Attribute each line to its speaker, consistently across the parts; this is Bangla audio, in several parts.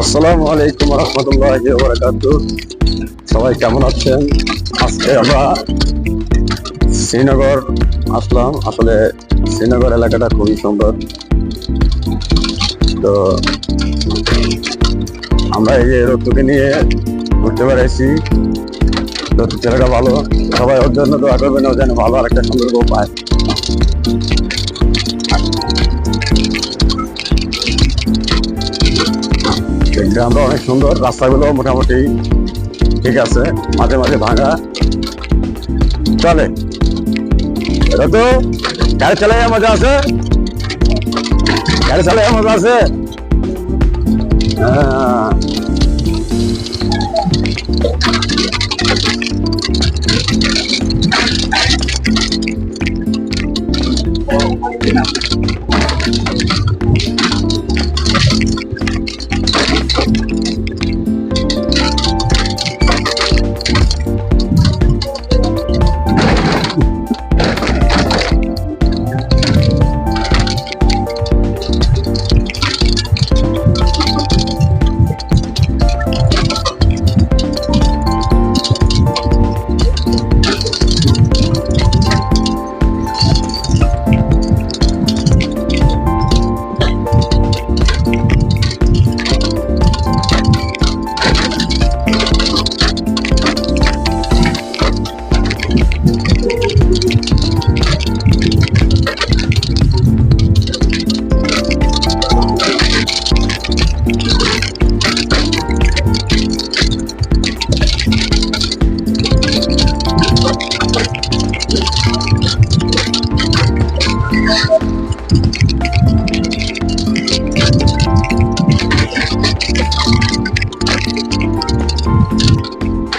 Speaker 1: আসসালামু আলাইকুম রহমতুল্লাহ বারাকাতু সবাই কেমন আছেন? আজকে আমরা শ্রীনগর আসলাম। আসলে শ্রীনগর এলাকাটা খুবই সুন্দর। তো আমরা এই যে রত্তুকে নিয়ে ঘুরতে বেড়াইছি। রত্তু ছেলেটা ভালো। সবাই ওর জন্য দোয়া করবেন, ও যেন ভালো আর একটা সুন্দর পায় গ্রামটা অনেক সুন্দর, রাস্তাগুলো মোটামুটি ঠিক আছে, মাঝে মাঝে ভাঙা। চলে। এটা তো গাড়ি চালাই মজা আছে? গাড়ি চালাই মজা আছে? হ্যাঁ।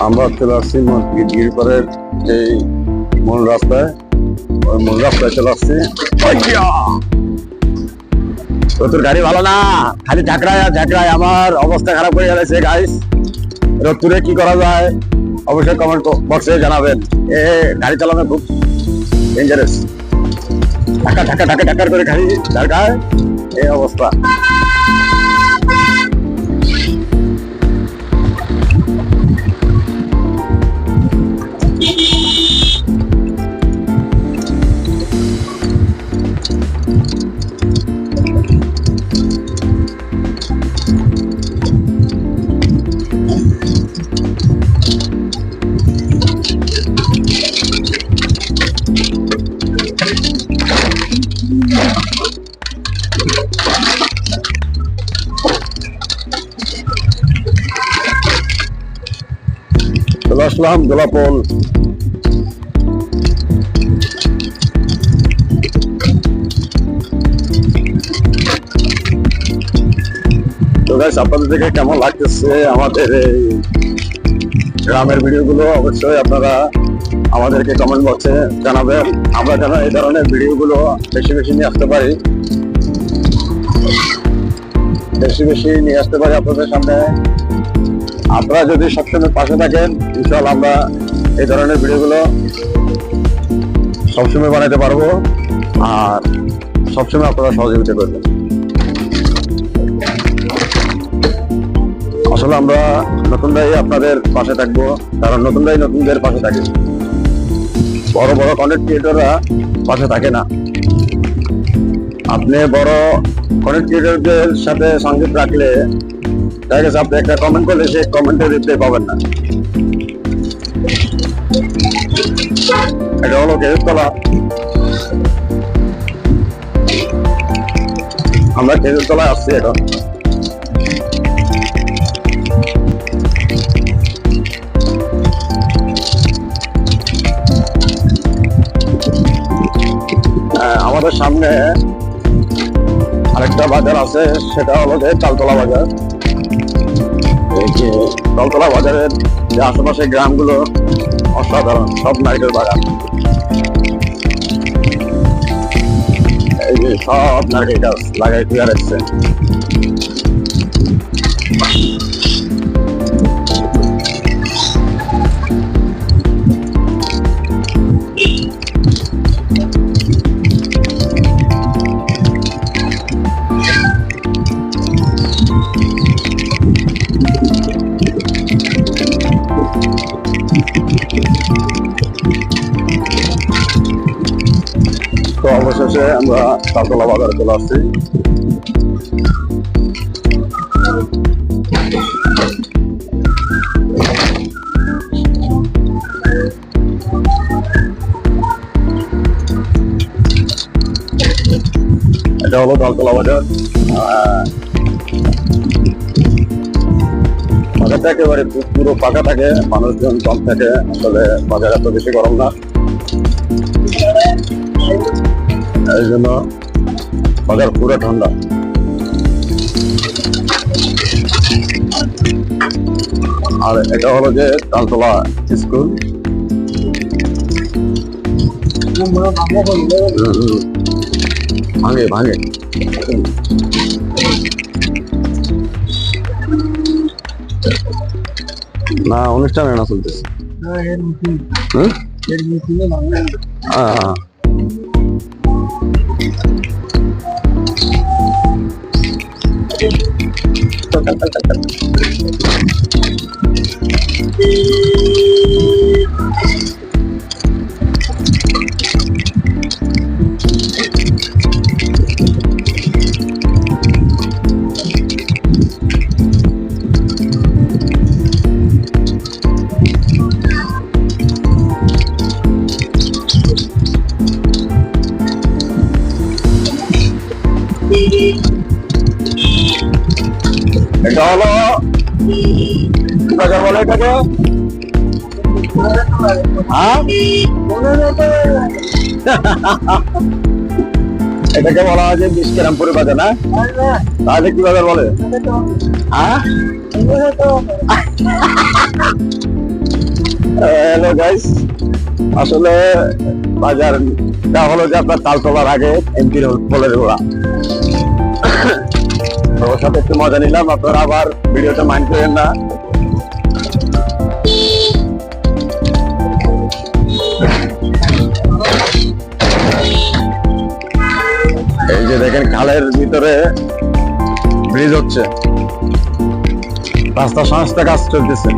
Speaker 1: আমরা চলে আসছি গিরিপাড়ের এই মূল রাস্তায়। ওই মূল রাস্তায় চলে আসছি! তোর গাড়ি ভালো না? খালি ঝাঁকড়ায় ঝাঁকড়ায়। আমার অবস্থা খারাপ হয়ে গেছে গাইস রত্তুরে কি করা যায়? অবশ্যই কমেন্ট বক্সে জানাবেন। এ গাড়ি চালানো খুব ডেঞ্জারাস ঢাকা ঢাকা ঢাকা ঢাকার করে গাড়ি ঢাকায় এই অবস্থা। আসলাম গাইস আপনাদের থেকে কেমন লাগতেছে আমাদের এই গ্রামের ভিডিওগুলো? অবশ্যই আপনারা আমাদেরকে কমেন্ট বক্সে জানাবেন। আমরা যেন এই ধরনের ভিডিওগুলো বেশি বেশি নিয়ে আসতে পারি। বেশি বেশি নিয়ে আসতে পারি আপনাদের সামনে। আপনারা যদি সবসময় পাশে থাকেন ইনশাল আমরা এই ধরনের ভিডিওগুলো সবসময় বানাতে পারব আর সবসময় আপনারা সহযোগিতা করবেন। আসলে আমরা নতুনরাই আপনাদের পাশে থাকব, কারণ নতুনরাই নতুনদের পাশে থাকে। বড় বড় কন্টেন্ট ক্রিয়েটররা পাশে থাকে না। আপনি বড় কন্টেন্ট ক্রিয়েটরদের সাথে সংযোগ রাখলে দেখা গেছে আপনি একটা কমেন্ট করলে সে কমেন্টে রিপ্লাই পাবেন না। এটা হলো খেজুরতলা আমরা খেজুরতলায় আসছি এখন। আমাদের সামনে আরেকটা বাজার আছে, সেটা হলো যে তালতলা বাজার। এই তলতলা বাজারের যে আশেপাশে গ্রামগুলো অসাধারণ, সব নারকেল বাগান। এই যে সব নারকেল গাছ লাগাই দিয়ে রাখছে তালতলা বাজারে চলে আসছি। এটা হলো তালতলা বাজার। বাজারটা একেবারে পুরো ফাঁকা থাকে, মানুষজন কম থাকে, আসলে বাজার এত বেশি গরম না। এই জন্য বাজার পুরো ঠান্ডা। আর এটা হলো যে তালতলা স্কুল। ভাঙে ভাঙে। না অনুষ্ঠানে না চলতেছে। হুম? হ্যাঁ, হ্যাঁ। এটা হলো বলে এটাকে। হ্যাঁ? এটাকে বলা হয় যে বিষ্কেরামপুরে বাজার না তাহলে কি বাজার বলে? হ্যাঁ? হ্যালো গাইস আসলে বাজারটা হলো যে আপনার তালতলার আগে এমপির বলের ওরা তো ওর সাথে একটু মজা নিলাম, আপনারা আবার ভিডিওটা মাইন্ড করেন না। এই যে দেখেন, খালের ভিতরে ব্রিজ হচ্ছে। রাস্তা সংস্থা কাজ চলতেছে।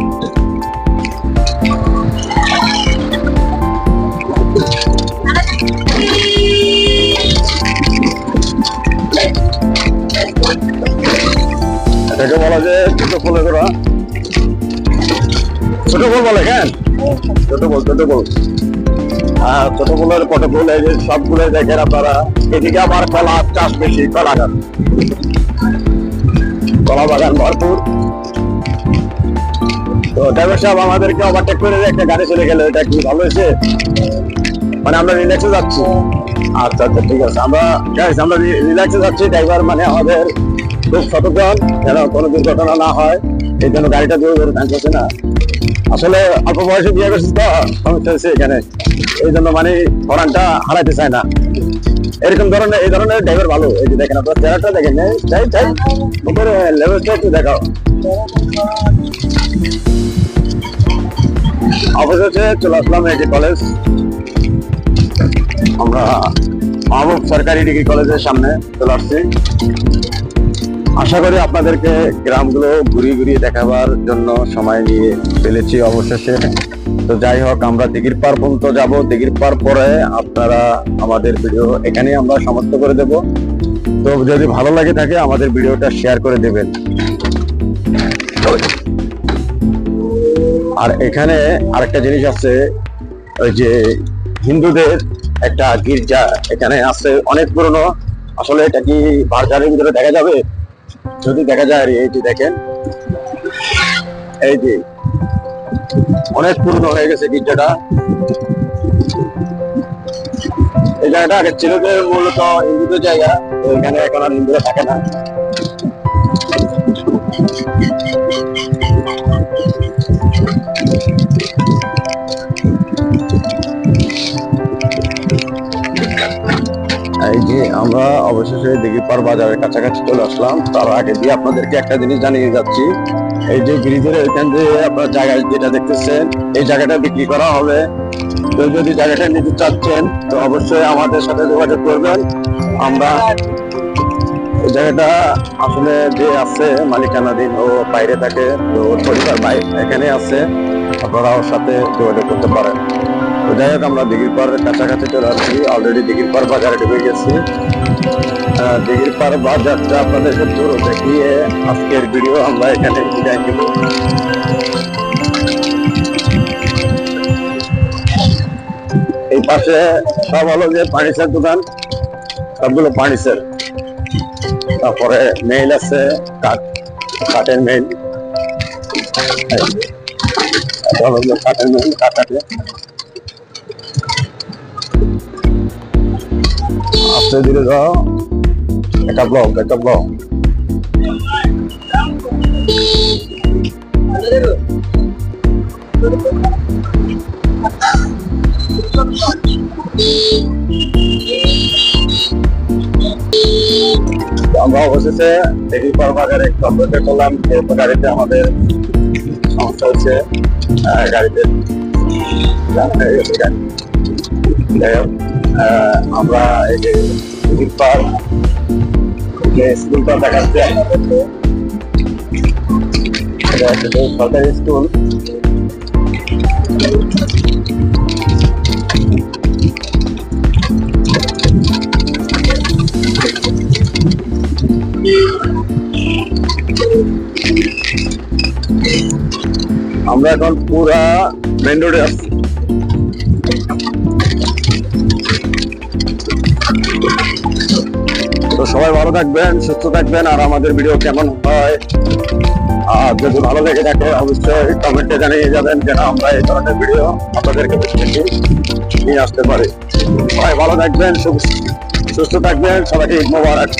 Speaker 1: বলা ছোট ছোট বলে কেন? ছোট ফুল ছোট হ্যাঁ ছোট এই যে সবগুলো দেখেন আপনারা। এদিকে কলা চাষ বেশি, কলা কলা বাগান ভরপুর। তো ড্রাইভার সাহেব, আমাদেরকে ওভারটেক করে একটা গাড়ি চলে গেল, এটা কি ভালো হয়েছে? মানে আমরা রিল্যাক্সে যাচ্ছি। আচ্ছা আচ্ছা ঠিক আছে। আমরা আমরা রিল্যাক্সে যাচ্ছি ড্রাইভার মানে আমাদের খুব সচেতন যেন কোনো দুর্ঘটনা না হয়, এই জন্য গাড়িটা জোরে জোরে টানতেছে না। আসলে অল্প বয়সে বিয়ে করছিস তো, সমস্যা এখানে। এই জন্য মানে হরানটা হারাইতে চায় না। এরকম ধরনের, এই ধরনের ড্রাইভার ভালো। এই যে দেখেন আপনার চেহারাটা দেখেন চাই চাই উপরে লেভেলটা একটু দেখাও। অবশেষে চলে আসলাম এটি কলেজ আমরা মাহবুব সরকারি ডিগ্রি কলেজের সামনে চলে আসছি। আশা করি আপনাদেরকে গ্রামগুলো ঘুরিয়ে ঘুরিয়ে দেখাবার জন্য সময় নিয়ে ফেলেছি অবশেষে। তো যাই হোক, আমরা দিঘির পার পর্যন্ত যাব। দিঘির পার পরে আপনারা আমাদের ভিডিও এখানেই আমরা সমাপ্ত করে দেব। তো যদি ভালো লাগে থাকে, আমাদের ভিডিওটা শেয়ার করে দেবেন। আর এখানে আরেকটা জিনিস আছে, ওই যে হিন্দুদের একটা গির্জা এখানে আছে, অনেক পুরনো। আসলে এটা কি বাজারের ভিতরে দেখা যাবে? যদি দেখা যায় আর এই যে দেখেন, এই যে অনেক পুরনো হয়ে গেছে গির্জাটা। এই জায়গাটা আগে ছিল যে মূলত হিন্দুদের জায়গা এখানে এখন আর হিন্দুরা থাকে না। আমরা অবশেষে দিঘিপাড় বাজারের কাছাকাছি চলে আসলাম। তার আগে দিয়ে আপনাদেরকে একটা জিনিস জানিয়ে যাচ্ছি। এই যে ব্রিজের এখান যে আপনার জায়গায় যেটা দেখতেছেন, এই জায়গাটা বিক্রি করা হবে। তো যদি জায়গাটা নিতে চাচ্ছেন, তো অবশ্যই আমাদের সাথে যোগাযোগ করবেন। আমরা এই জায়গাটা আসলে যে আছে মালিকানাধীন ও বাইরে থাকে, তো পরিবার বাইরে এখানে আছে। আপনারা ওর সাথে যোগাযোগ করতে পারেন। তো যাই হোক, আমরা দিঘির পার কাছাকাছি চলে আসছি। অলরেডি দিঘির পার বাজারে ঢুকে গেছি। দিঘির পার বাজারটা আপনাদেরকে পুরো দেখিয়ে আজকের ভিডিও আমরা এখানে বিদায় নিব। এই পাশে সব হলো যে পানিসের দোকান, সবগুলো পানিসের তারপরে মেইল আছে, কাঠ, কাঠের মেইল কাঠের মেইল কাঠ। আস্তে ধীরে যাও একটা ব্লক একটা ব্লক আমরা অবশেষে দেখি পর বাজারে একটু করলাম। গাড়িতে আমাদের সমস্যা হচ্ছে গাড়িতে। গাড়ি যাই হোক, আমরা এই যে দিঘির পার যে স্কুলটা দেখাচ্ছে আপনাদেরকে এটা সরকারি স্কুল। আমরা এখন পুরা মেন রোডে আসছি। সবাই ভালো থাকবেন, সুস্থ থাকবেন, আর আমাদের ভিডিও কেমন হয়, আর যদি ভালো লেগে থাকে, অবশ্যই কমেন্টে জানিয়ে যাবেন যেন আমরা এই ধরনের ভিডিও আপনাদেরকে নিয়ে আসতে পারি। সবাই ভালো থাকবেন সুস্থ থাকবেন, সবাইকে ঈদ মোবারক।